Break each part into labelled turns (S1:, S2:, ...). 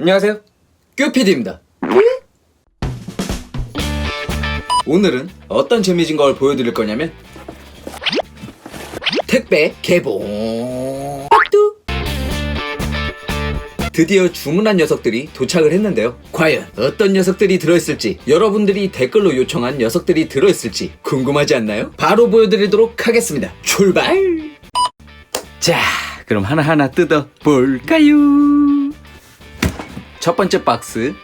S1: 안녕하세요. 큐피디입니다. 오늘은 어떤 재미진 걸 보여드릴 거냐면 택배 개봉 뚜 드디어 주문한 녀석들이 도착을 했는데요. 과연 어떤 녀석들이 들어있을지 여러분들이 댓글로 요청한 녀석들이 들어있을지 궁금하지 않나요? 바로 보여드리도록 하겠습니다. 출발! 자, 그럼 하나하나 뜯어 볼까요? 첫 번째 박스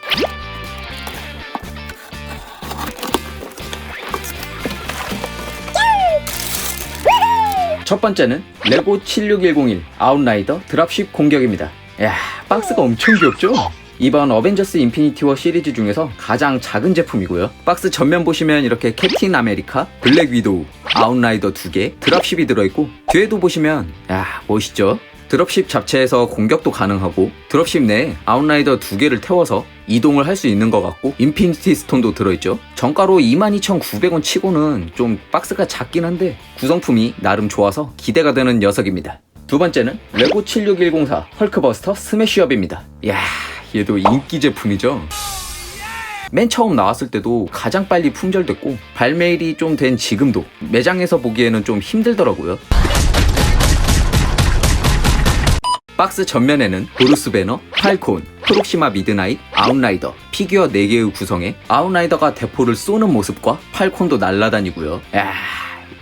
S1: 첫 번째는 레고 76101 아웃라이더 드랍십 공격입니다. 야 박스가 엄청 귀엽죠? 이번 어벤져스 인피니티 워 시리즈 중에서 가장 작은 제품이고요. 박스 전면 보시면 이렇게 캡틴 아메리카, 블랙 위도우, 아웃라이더 두 개, 드랍십이 들어있고 뒤에도 보시면 야 멋있죠? 드롭십 자체에서 공격도 가능하고 드롭십 내에 아웃라이더 두 개를 태워서 이동을 할 수 있는 것 같고 인피니티 스톤도 들어있죠. 정가로 22,900원 치고는 좀 박스가 작긴 한데 구성품이 나름 좋아서 기대가 되는 녀석입니다. 두 번째는 레고 76104 헐크버스터 스매시업입니다. 이야 얘도 인기 제품이죠. 맨 처음 나왔을 때도 가장 빨리 품절됐고 발매일이 좀 된 지금도 매장에서 보기에는 좀 힘들더라고요 박스 전면에는 브루스 배너, 팔콘, 프록시마 미드나잇, 아웃라이더, 피규어 4개의 구성에 아웃라이더가 대포를 쏘는 모습과 팔콘도 날아다니고요. 야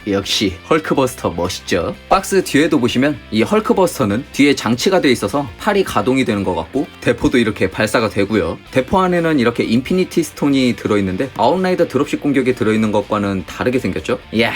S1: 역시 헐크버스터 멋있죠? 박스 뒤에도 보시면 이 헐크버스터는 뒤에 장치가 돼 있어서 팔이 가동이 되는 것 같고 대포도 이렇게 발사가 되고요. 대포 안에는 이렇게 인피니티 스톤이 들어있는데 아웃라이더 드롭십 공격에 들어있는 것과는 다르게 생겼죠? 이야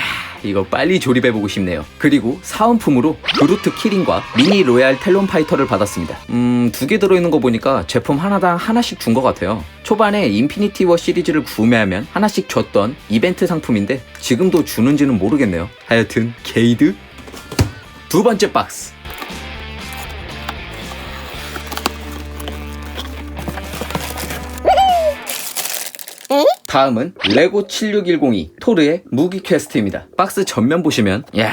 S1: 이거 빨리 조립해보고 싶네요. 그리고 사은품으로 그루트 키링과 미니 로얄 텔론 파이터를 받았습니다. 음, 두 개 들어있는 거 보니까 제품 하나당 하나씩 준 것 같아요. 초반에 인피니티 워 시리즈를 구매하면 하나씩 줬던 이벤트 상품인데 지금도 주는지는 모르겠네요. 하여튼 게이드 두 번째 박스 다음은 레고 76102 토르의 무기 퀘스트입니다. 박스 전면 보시면 야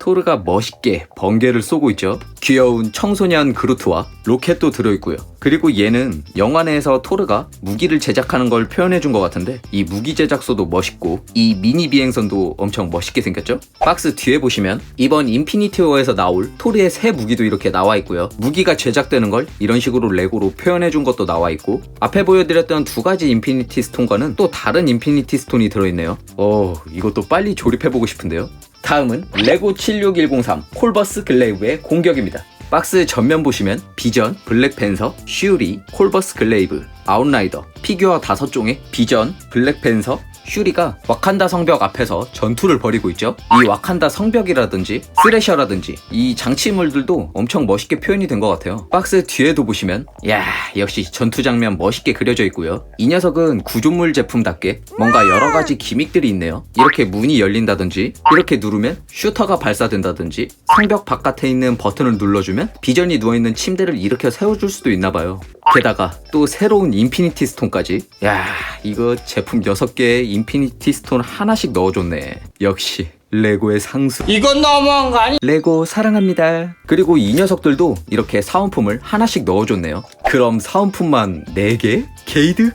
S1: 토르가 멋있게 번개를 쏘고 있죠. 귀여운 청소년 그루트와 로켓도 들어있고요. 그리고 얘는 영화 내에서 토르가 무기를 제작하는 걸 표현해준 것 같은데 이 무기 제작소도 멋있고 이 미니 비행선도 엄청 멋있게 생겼죠. 박스 뒤에 보시면 이번 인피니티 워에서 나올 토르의 새 무기도 이렇게 나와 있고요. 무기가 제작되는 걸 이런 식으로 레고로 표현해준 것도 나와 있고 앞에 보여드렸던 두 가지 인피니티 스톤과는 또 다른 인피니티 스톤이 들어있네요. 오 이것도 빨리 조립해보고 싶은데요. 다음은 레고 76103 콜버스 글레이브의 공격입니다. 박스 전면 보시면 비전, 블랙팬서, 슈리, 콜버스 글레이브, 아웃라이더, 피규어 5종의 비전, 블랙팬서, 슈리가 와칸다 성벽 앞에서 전투를 벌이고 있죠. 이 와칸다 성벽이라든지 스레셔라든지 이 장치물들도 엄청 멋있게 표현이 된 것 같아요. 박스 뒤에도 보시면 야 역시 전투 장면 멋있게 그려져 있고요. 이 녀석은 구조물 제품답게 뭔가 여러 가지 기믹들이 있네요. 이렇게 문이 열린다든지 이렇게 누르면 슈터가 발사된다든지 성벽 바깥에 있는 버튼을 눌러주면 비전이 누워있는 침대를 일으켜 세워줄 수도 있나 봐요. 게다가 또 새로운 인피니티 스톤까지 야 이거 제품 6개에 인피니티 스톤 하나씩 넣어줬네 역시 레고의 상수
S2: 이건 너무한 거 아니?
S1: 레고 사랑합니다 그리고 이 녀석들도 이렇게 사은품을 하나씩 넣어줬네요 그럼 사은품만 4개? 게이드?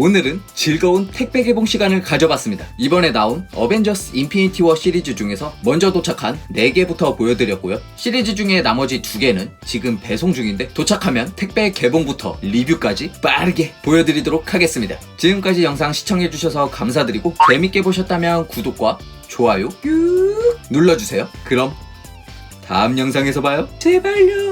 S1: 오늘은 즐거운 택배 개봉 시간을 가져봤습니다. 이번에 나온 어벤져스 인피니티 워 시리즈 중에서 먼저 도착한 4개부터 보여드렸고요. 시리즈 중에 나머지 2개는 지금 배송 중인데 도착하면 택배 개봉부터 리뷰까지 빠르게 보여드리도록 하겠습니다. 지금까지 영상 시청해주셔서 감사드리고 재밌게 보셨다면 구독과 좋아요 꾹 눌러주세요. 그럼 다음 영상에서 봐요. 제발요.